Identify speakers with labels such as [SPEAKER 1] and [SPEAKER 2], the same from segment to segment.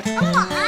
[SPEAKER 1] ど う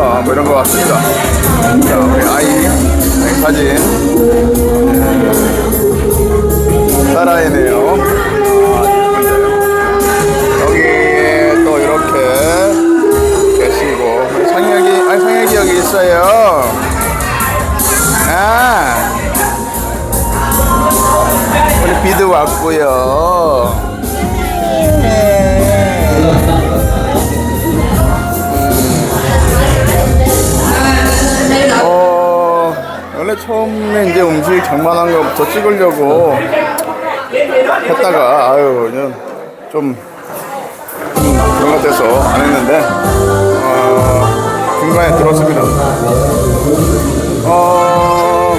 [SPEAKER 1] 컬러 뭐 이런 것 같습니다. 자, 우리 아이 사진 네. 따라해네요. 아, 여기 또 이렇게 계시고 우리 상혁이 아니 상혁이 여기 있어요. 아 우리 비드 왔고요. 처음에 이제 음식 장만한 거부터 찍으려고 했다가 아유 그냥 좀, 좀 그런 것 같아서 안 했는데 어, 중간에 들었습니다. 어,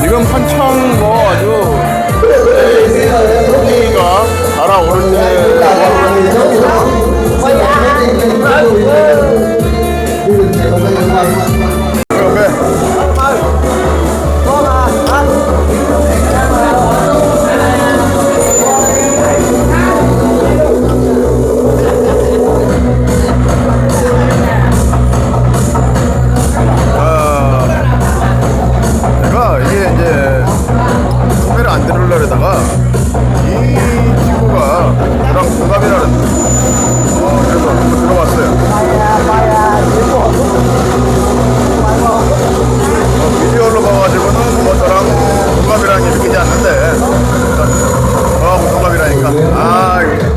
[SPEAKER 1] 지금 한창 뭐 아주 분위기가 날아오르는 근데. 저하고 동갑이라니까. 아 이게.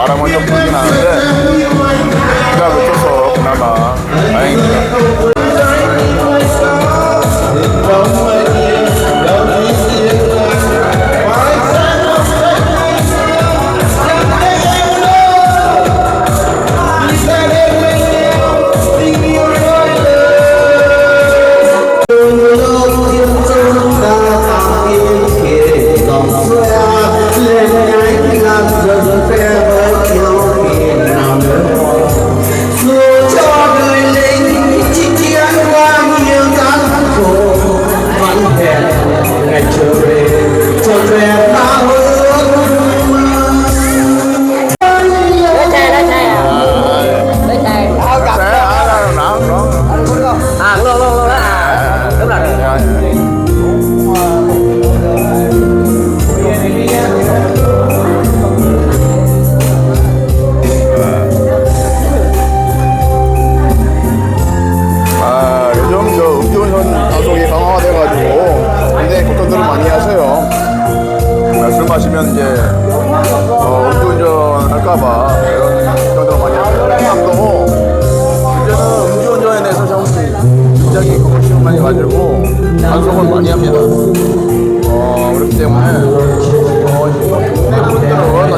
[SPEAKER 1] Ahora muerto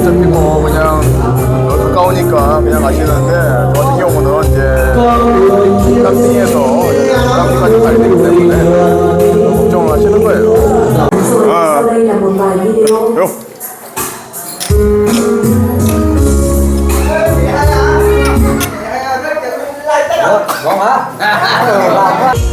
[SPEAKER 2] 어차피 뭐 그냥 가까우니까 그냥 가시는데 저 같은 경우는 이제 깜띵에서 깜띵까지 가야 되기 때문에 걱정을 하시는 거예요. 아, 요.
[SPEAKER 1] 어?